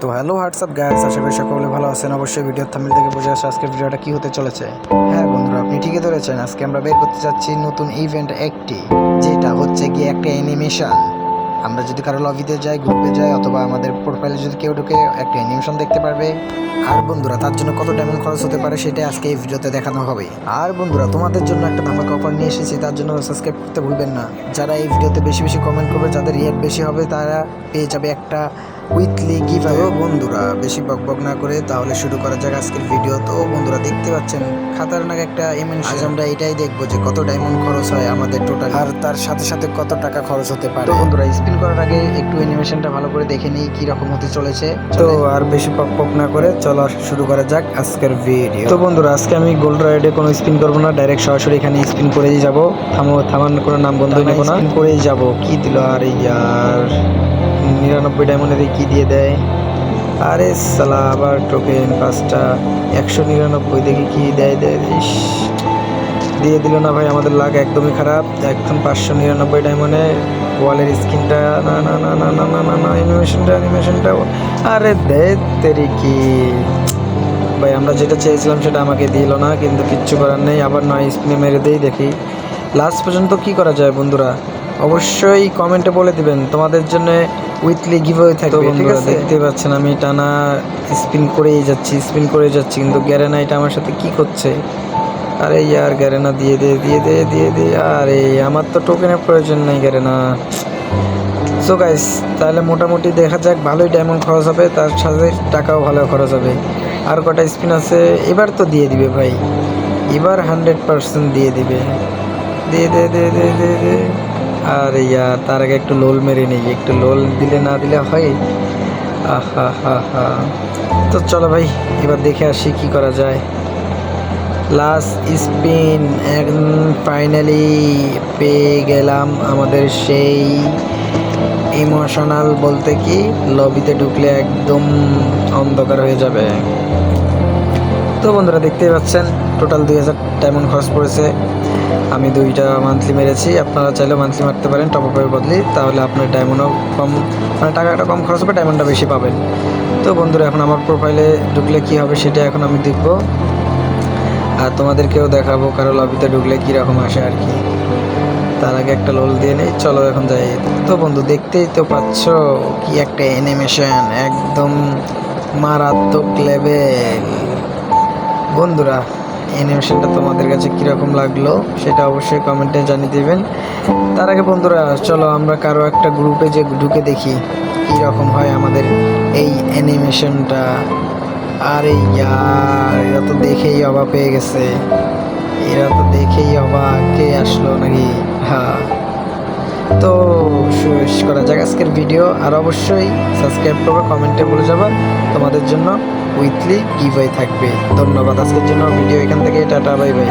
তো hello WhatsApp guys আশা করি সকলে ভালো আছেন। অবশ্যই ভিডিও থামিল থেকে বুঝে আসে আজকের ভিডিওটা কী হতে চলেছে। হ্যাঁ বন্ধুরা, আপনি ঠিকই ধরেছেন। আজকে আমরা বের করতে যাচ্ছি নতুন ইভেন্ট একটি, যেটা হচ্ছে গিয়ে একটা অ্যানিমেশন আমরা যদি কারও লবিতে যাই, গ্রুপে যাই, অথবা আমাদের প্রোফাইলে যদি কেউ ঢুকে একটা অ্যানিমেশন দেখতে পারবে। আর বন্ধুরা, তার জন্য কত ডায়মন্ড খরচ হতে পারে সেটা আজকে এই ভিডিওতে দেখানো হবে। আর বন্ধুরা, তোমাদের জন্য একটা ধামাকা অফার নিয়ে এসেছি, তার জন্য সাবস্ক্রাইব করতে ভুলবেন না। যারা এই ভিডিওতে বেশি বেশি কমেন্ট করবে, যাদের রিয়েট বেশি হবে, তারা পেয়ে যাবে একটা উইথলি গিভ বন্ধুরা, বেশি বক বক না করে তাহলে শুরু করা যাক আজকের ভিডিও তো বন্ধুরা, দেখতে পাচ্ছেন, খাতারনাক একটা এমএন আজ আমরা এটাই দেখব যে কত ডায়মন্ড খরচ হয় আমাদের টোটাল আর তার সাথে সাথে কত টাকা খরচ হতে পারে। বন্ধুরা স্পিন করার আগে একটু অ্যানিমেশনটা ভালো করে দেখে নিই কি রকম হতে চলেছে। তো আর বেশি পক পক না করে চলো শুরু করা যাক আজকের ভিডিও তো বন্ধুরা আজকে আমি গোল্ড রাইডে কোনো স্পিন করব না ডাইরেক্ট সরাসরি এখানে স্পিন করেই যাব। থামো থামান কোনো নাম বন্ধ নেব না। স্পিন করেই যাব। কি দিল? আর ইয়ার নিরানব্বই ডায়মন্ডে কি দিয়ে দেয়? আরে সালা আবার টোকেন পাঁচটা একশো নিরানব্বই দেখি কি দেয় দেয়। ইস। দিয়ে দিল না ভাই আমাদের লাগ একদমই খারাপ। একদম পাঁচশো নিরানব্বই ডায়মন্ডে ওয়ালের স্ক্রিনটা না না না না না না না না অ্যানিমেশনটা অ্যানিমেশনটা আরে দে তেরি কি। ভাই আমরা যেটা চেয়েছিলাম সেটা আমাকে দিল না কিন্তু কিচ্ছু করার নেই আবার নয় স্পিনে মেরে দেই দেখি। লাস্ট পর্যন্ত কি করা যায় বন্ধুরা? অবশ্যই কমেন্টে বলে দিবেন তোমাদের জন্য উইকলি গিভওয়ে থাকবে ঠিক আছে? দেখতে পাচ্ছেন আমি টানা স্পিন করেই যাচ্ছি স্পিন করে যাচ্ছি কিন্তু গ্যারেনা এটা আমার সাথে কি করছে? আরে ইয়ার গ্যারেনা, দিয়ে দে দিয়ে দে দিয়ে দে। আরে, আমার তো টোকেনের প্রয়োজন নেই গ্যারেনা। সো গাইস তাহলে মোটামুটি দেখা যাক, ভালোই ডায়মন্ড খরচ হবে, তার সাথে টাকাও ভালো খরচ হবে। আর কটা স্পিন আছে, এবার তো দিয়ে দিবে ভাই। এবার হান্ড্রেড পার্সেন্ট দিয়ে দিবে। দে দে দে দে দে দে। আর ইয়ার, তার আগে একটু লোল মেরে নেই। একটু লোল দিলে না দিলে হয়। আহা হা হা তো চলো ভাই, এবার দেখে আসি কি করা যায়। লাস্ট স্পিন ফাইনালি পেয়ে গেলাম আমাদের সেই ইমোশনাল বলতে কি লবিতে ঢুকলে একদম অন্ধকার হয়ে যাবে। তো বন্ধুরা দেখতেই পাচ্ছেন টোটাল দুই হাজার ডায়মন্ড খরচ পড়েছে। আমি দুইটা মান্থলি মেরেছি, আপনারা চাইলে মান্থলি মারতে পারেন টপ আপের বদলে, তাহলে আপনার ডায়মন্ডও কম মানে টাকাটা কম খরচ হবে ডায়মন্ডটা বেশি পাবেন। তো বন্ধুরা, এখন আমার প্রোফাইলে ঢুকলে কি হবে সেটা এখন আমি দেখব। আর তোমাদেরকেও দেখাবো কারও লবিতে ঢুকলে কীরকম আসে আর কি। তার আগে একটা লোল দিয়ে নেই, চলো এখন যাই। তো বন্ধু, দেখতেই তো পাচ্ছ কি একটা অ্যানিমেশন একদম মারাত্মক লেভেল বন্ধুরা অ্যানিমেশনটা তোমাদের কাছে কীরকম লাগল সেটা অবশ্যই কমেন্টে জানিয়ে দেবেন। তার আগে বন্ধুরা, চলো আমরা কারও একটা গ্রুপে যে ঢুকে দেখি কীরকম হয় আমাদের এই অ্যানিমেশনটা আরে ইয়ার, এরা তো দেখেই অবাক পেয়ে গেছে। এরা তো দেখেই অবাক, কে আসলো নাকি? হ্যাঁ তো শেষ করা যাক আজকের ভিডিও, আর অবশ্যই সাবস্ক্রাইব করবে, কমেন্টে বলে যাবেন তোমাদের জন্য উইথলি উইকলি গিভওয়ে থাকবে। ধন্যবাদ, আজকের জন্য ভিডিও এখান থেকে, টাটা, বাই বাই।